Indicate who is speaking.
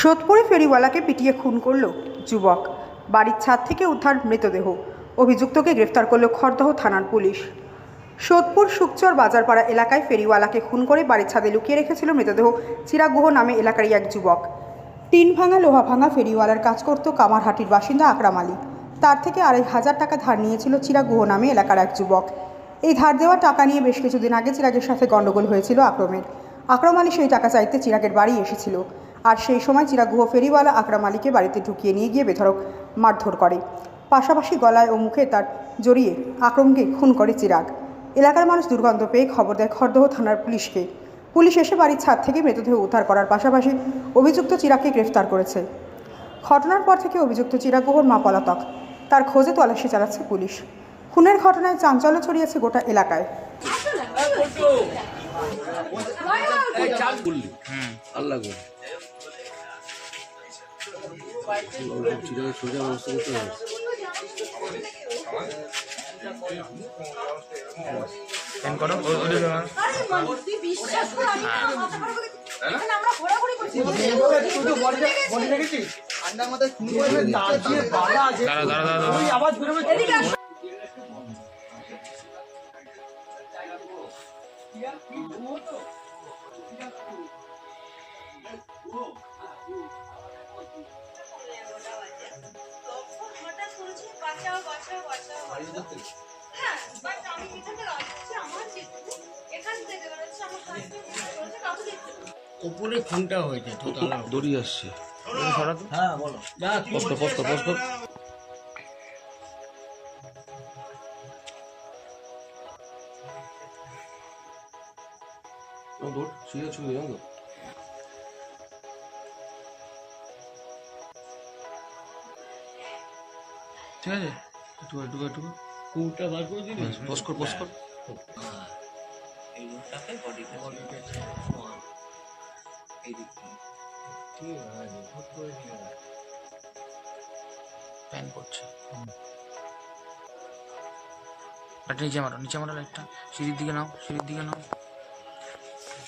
Speaker 1: সোদপুরে ফেরিওয়ালাকে পিটিয়ে খুন করল যুবক। বাড়ির ছাদ থেকে উদ্ধার মৃতদেহ। অভিযুক্তকে গ্রেফতার করল খড়দহ থানার পুলিশ। সোদপুর সুকচর বাজারপাড়া এলাকায় ফেরিওয়ালাকে খুন করে বাড়ির ছাদে লুকিয়ে রেখেছিল মৃতদেহ চিরাগুহ নামে এলাকারই এক যুবক। টিন ভাঙা লোহা ভাঙা ফেরিওয়ালার কাজ করত কামারহাটির বাসিন্দা আকরাম আলী। তার থেকে আড়াই হাজার টাকা ধার নিয়েছিল চিরাগুহ নামে এলাকার এক যুবক। এই ধার দেওয়া টাকা নিয়ে বেশ কিছুদিন আগে চিরাগের সাথে গণ্ডগোল হয়েছিল আকরমের। আকরম আলী সেই টাকা চাইতে চিরাগের বাড়ি এসেছিল। আর সেই সময় চিরাগুহ ফেরিওয়ালা আকরাম আলীকে বাড়িতে ঢুকিয়ে নিয়ে গিয়ে বেধড়ক মারধর করে। পাশাপাশি গলায় ও মুখে তার জড়িয়ে আকরমকে খুন করে চিরাগ। এলাকার মানুষ দুর্গন্ধ পেয়ে খবর দেয় খড়দহ থানার পুলিশকে। পুলিশ এসে বাড়ির ছাদ থেকে মৃতদেহ উদ্ধার করার পাশাপাশি অভিযুক্ত চিরাগকে গ্রেফতার করেছে। ঘটনার পর থেকে অভিযুক্ত চিরাগুহর মা পলাতক। তার খোঁজে তল্লাশি চালাচ্ছে পুলিশ। খুনের ঘটনায় চাঞ্চল্য ছড়িয়েছে গোটা এলাকায়।
Speaker 2: আল্লাহ গো চিরাগে সোজা ব্যবস্থা করতে হবে
Speaker 3: করো। ও- ওদের জন্য। দাঁড়া দাঁড়া দাঁড়া দাঁড়া।
Speaker 4: হঠাৎ করেছে
Speaker 5: উপরে খুনটা হয়েছে
Speaker 2: দড়ি আসছে।
Speaker 3: ওদের সরা তো।
Speaker 5: হ্যাঁ
Speaker 2: তো
Speaker 3: ঠিক আছে একটু একটু একটু
Speaker 5: খুনটা বার করে দিবি এই বডিতে বডিতে এই দিক থেকে। ঠিক আছে হুট করে নিয়ে।
Speaker 3: প্যান করছে নিচে মারো নিচে মারো লাইটটা সিঁড়ির দিকে নাও সিঁড়ির দিকে নাও